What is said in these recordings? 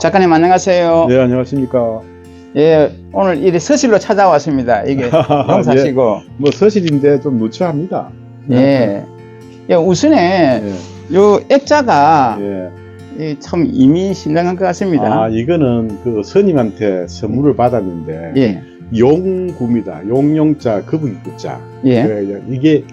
작가님 안녕하세요. 네, 안녕하십니까. 예, 오늘 이래 서실로 찾아왔습니다. 이게 용사시고. 뭐 서실인데 좀 누추합니다. 예. 예, 우선에 예. 요 액자가 예. 이참 이미 신랑한 것 같습니다. 아, 이거는 그 스님한테 선물을 받았는데 예, 용구입니다. 용용자 거북이구자. 예, 그래, 이게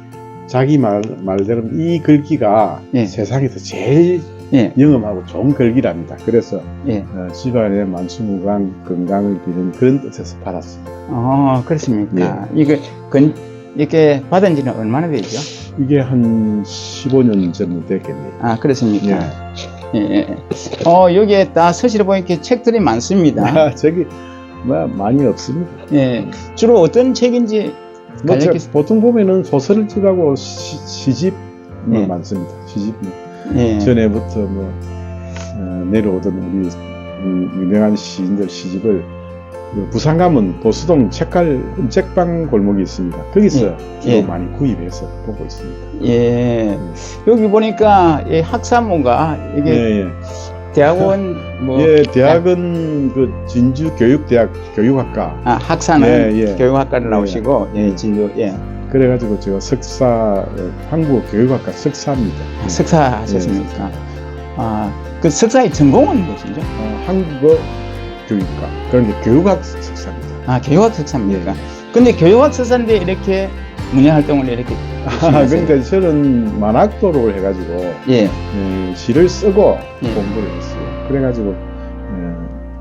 자기 말 말대로 이 글귀가 예. 세상에서 제일 예, 영험하고 좋은 글귀랍니다. 그래서 예. 어, 집안의 만수무강 건강을 비는 그런 뜻에서 받았습니다. 어, 그렇습니까? 예. 이게 건, 이렇게 받은 지는 얼마나 되죠? 이게 한 15년 정도 됐겠네요. 아, 그렇습니까? 예. 예. 예. 어, 여기에 다 서실에 보니까 책들이 많습니다. 아, 저기 뭐 많이 없습니다. 예. 주로 어떤 책인지 뭐 보통 보면은 소설집하고 시, 집뭐 예. 많습니다. 시집 뭐 예. 전에부터 뭐 어, 내려오던 우리 음, 유명한 시인들 시집을 그 부산 가면 보수동 책갈 책방 골목이 있습니다. 거기서 주로 예. 많이 구입해서 보고 있습니다. 예. 여기 보니까 이 학사모가 이게 예, 예. 대학원 뭐 예, 대학은 그 진주 교육대학 교육학과 아, 학사는 예, 예. 교육학과를 예, 나오시고 예, 예. 진료 예. 그래가지고 제가 석사 어, 한국 교육학과 석사입니다. 아, 석사 하셨습니까? 아, 그 석사의 전공은 무엇이죠? 어, 한국어 교육과 그런데 교육학 석사입니다. 아, 교육학 석사입니까? 근데 교육학 석사인데 이렇게 문예 활동을 이렇게 아? 그러니까 저는 만학도를 해가지고 예. 에, 시를 쓰고 예. 공부를 했어요. 그래가지고 에,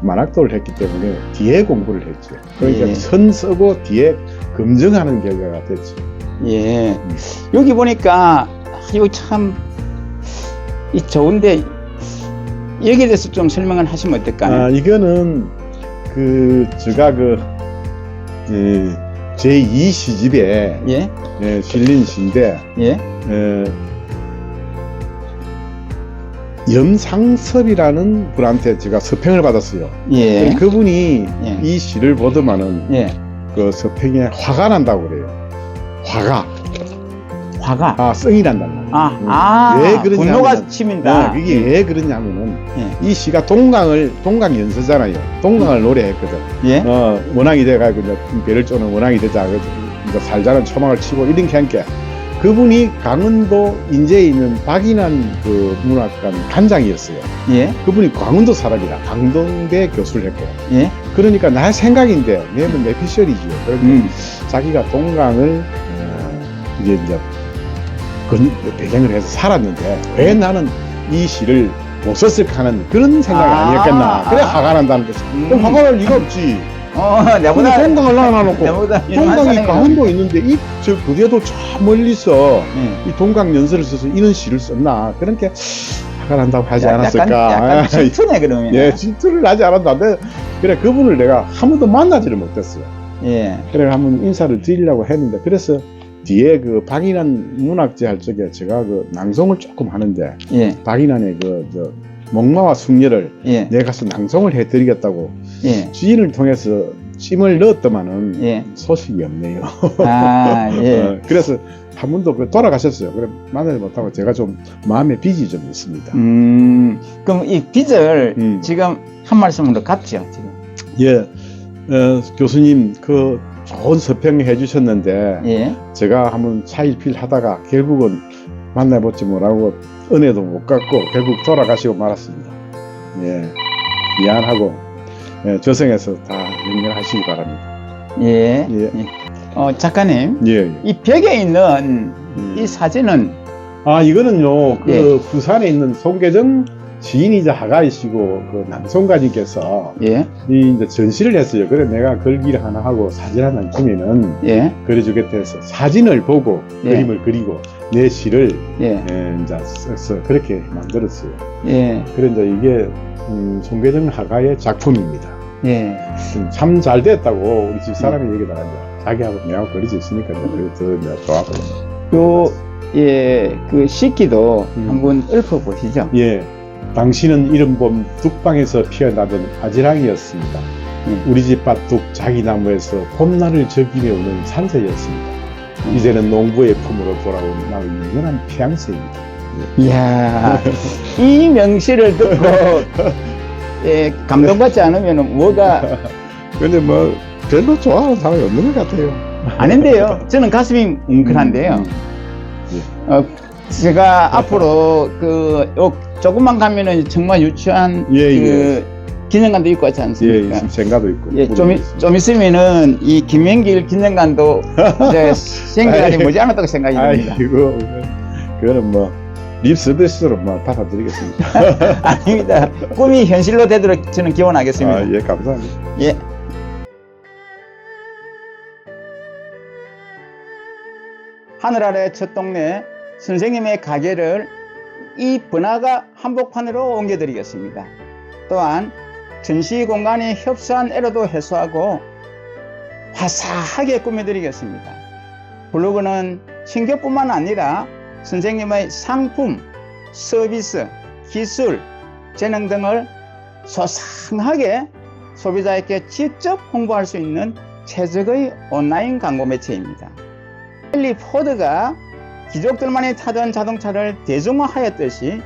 만학도를 했기 때문에 뒤에 공부를 했죠. 그러니까 예. 선 쓰고 뒤에 검증하는 결과가 됐죠. 예. 여기 보니까 이거 참 이 좋은데 여기에 대해서 좀 설명을 하시면 어떨까요? 아, 이거는 그 제가 그 제2 시집에 예. 에, 실린 시인데 예. 에, 염상섭이라는 분한테 제가 서평을 받았어요. 예. 그분이 예. 이 시를 보더만은 예. 그 서평에 화가 난다고 그래요. 화가 화가 아 성이 난단 말이에요. 아, 음. 아, 왜 그러냐면은- 분노가 치민다. 아, 그게 왜 그러냐면은 예. 이 시가 동강을 동강 연서잖아요. 동강을 노래했거든. 예. 어 원앙이 돼가지고 이제 배를 쪼는 원앙이 되자 그 이제 살자는 초막을 치고 이런 게 함께 그분이 강원도 인제에 있는 박인환 그 문학관 관장이었어요. 예. 그분이 강원도 사람이라 강동대 교수를 했고 예. 그러니까 나 생각인데 내는 내 피셜이지요. 그러니까 음. 자기가 동강을 어, 이제 이제 그 배경을 해서 살았는데 왜 나는 이 시를 못 썼을까 하는 그런 생각이 아. 아, 니었겠나 그래 화가 난다는 거지. 음. 그럼 화가 날 리가 없지. 어, 근데 내보다 동강을 놔놓고 내보다 유능한 동강이 사람이 강원도에 있는데 이 저 그대도 저 멀리서 예. 이 동강 연설을 써서 이런 시를 썼나 그렇게 화가 난다고 하지 야- 않았을까. 약간, 약간 아, 질투네 그러면. 예, 질투를 하지 않았는데 그래 그분을 내가 한 번도 만나지를 못했어요. 예. 그래 한번 인사를 드리려고 했는데 그래서 뒤에 그 박인환 문학제 할 적에 제가 그 낭송을 조금 하는데 예. 박인환의 그저 목마와 숙녀를 예. 내가 가서 낭송을 해드리겠다고 예. 지인을 통해서 찜을 넣었더만은 예. 소식이 없네요. 아, 예. 어, 그래서 한 번도 그 돌아가셨어요. 그래 만나지 못하고 제가 좀 마음에 빚이 좀 있습니다. 음. 그럼 이 빚을 음. 지금 한 말씀으로 갚죠, 지금. 예, 어, 교수님 그 좋은 서평 해 주셨는데 예. 제가 한번 차일필 하다가 결국은 만나보지 뭐라고 은혜도 못 갖고 결국 돌아가시고 말았습니다. 예, 미안하고 예, 저승에서 다 연결하시기 바랍니다. 예. 예. 어, 작가님. 예, 예. 이 벽에 있는 음. 이 사진은 아 이거는요 그 예. 부산에 있는 송계정 지인이자 하가이시고 그 남송가님께서 예. 이 이제 전시를 했어요. 그래 내가 글귀를 하나 하고 사진 하나 주면은 예. 그려주겠다 해서 사진을 보고 예. 그림을 그리고 내 시를 예. 예, 이제 써서 그렇게 만들었어요. 예. 그래 이제 이게 음, 송계정 하가의 작품입니다. 예. 참 잘 됐다고 우리 집 사람이 얘기하다가 이제 자기하고 내하고 거리지 있으니까 그게 더 내가 좋았거든요. 요, 예, 그 시기도 음. 한번 읊어보시죠. 예, 당신은 이른봄 뚝방에서 피어나던 아지랑이었습니다. 예. 우리 집 밭둑 자기나무에서 봄날을 즐기며 오는 산새였습니다. 이제는 농부의 품으로 돌아온 나의 유연한 피양새입니다. 이야, 이 명시를 듣고 예, 감동받지 않으면 뭐가 근데 뭐 별로 좋아하는 사람이 없는 것 같아요. 아닌데요. 저는 가슴이 뭉클한데요. 음, 어, 제가 앞으로 그 요, 조금만 가면은 정말 유치한 예, 그 기념관도 있고 하지 예, 않습니까? 있음, 생가도 있고. 예, 좀, 있- 좀 있으면은 이 김명길 기념관도 이제 생각이 아이, 머지않았다고 생각이 듭니다. 아이고, 그거는 뭐, 립 서비스로 뭐 받아드리겠습니다. 아닙니다. 꿈이 현실로 되도록 저는 기원하겠습니다. 아, 예, 감사합니다. 예. 하늘 아래 첫 동네 선생님의 가게를 이 번화가 한복판으로 옮겨드리겠습니다. 또한 전시 공간이 협소한 애로도 해소하고 화사하게 꾸며드리겠습니다. 블로그는 신규뿐만 아니라 선생님의 상품, 서비스, 기술, 재능 등을 소상하게 소비자에게 직접 홍보할 수 있는 최적의 온라인 광고 매체입니다. 헨리 포드가 귀족들만이 타던 자동차를 대중화하였듯이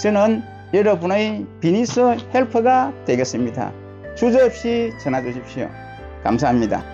저는 여러분의 비즈니스 헬퍼가 되겠습니다. 주저없이 전화 주십시오. 감사합니다.